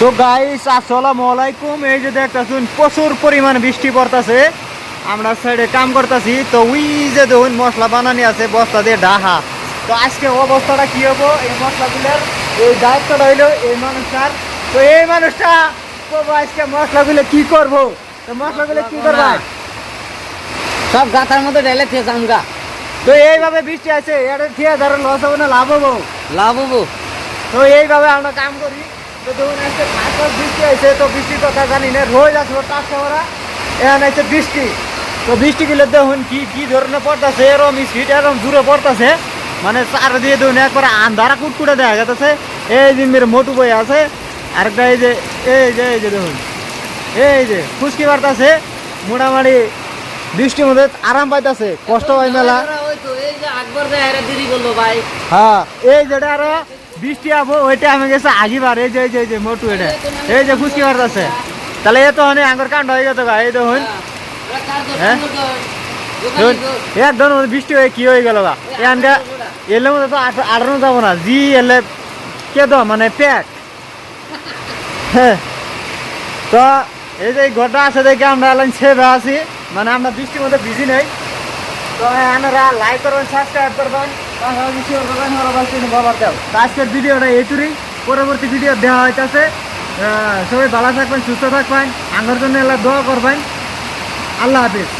তো গাইস আসসালামু আলাইকুম। এই যে দেখতেছুন প্রচুর পরিমাণ বৃষ্টি পড়তাছে। আমরা সাইডে কাম করতেছি। তো উই যে দেখুন মশলা বানানি আছে বস্তা দিয়ে ডাহা। তো আজকে অবস্থাটা কি হব? এই মশলাগুলোর এই দায়িত্বটা হইল এই মানুষটার। তো এই মানুষটা করব আজকে মশলাগুলো কি করব? তো মশলাগুলো কি করবা সব গাথার মধ্যে ঢেলে খেয়ে আমগা তো এইভাবে বৃষ্টি আছে এটা থিয়ে ধরো লস হব না লাভ হব? লাভ হব। তো এইভাবে আমরা কাম করি। তো দেখুন ফাঁকা বৃষ্টি তো বৃষ্টির কথা জানি না রোজ আসব টাকা ওরা এখানে আছে বৃষ্টি। তো দেখুন কি কি ধরনের পড়তেছে এরম স্পিড এরম দূরে পড়তেছে। মানে চার দিয়ে দেখুন একবারে আন্ধারা কুটকুটে দেখা যাচ্ছে এই যে মেরে মোটু বই আছে আরেকটা এই যে এই যে এই যে দেখুন এই যে খুশকি বাড়তেছে মোটামুটি বৃষ্টির মধ্যে আরাম পাইতেছে কষ্ট হয় মেলা। হ্যাঁ এই যেটা আরও বৃষ্টি আবো ওইটা আমি গেছে আগিবার। এই যে এই যে এই যে মোটু এটা। এই যে ফুসকি মারতেছে। তাহলে এ তো অনেক আঙ্গুর কাণ্ড হয়ে গেছে এই দেখুন। ওরা হ্যাঁ? দেখুন, একদম বৃষ্টি হয়ে কি হয়ে গেল বা এখানটা এলে মধ্যে তো আট- আটানো যাব না। জি এলে কে তো মানে প্যাক হ্যাঁ। তো এই যে ঘরটা আছে দেখে আমরা এলাম সেভে আছি। মানে আমরা বৃষ্টির মধ্যে বিজি নেই। তো লাইক করবেন করবেন। এইটুকুই পরবর্তী ভিডিও দেওয়া সবাই ভালো থাকবেন, সুস্থ থাকবেন। আঙ্গর জন্য দোয়া করবেন। আল্লাহ হাফিজ।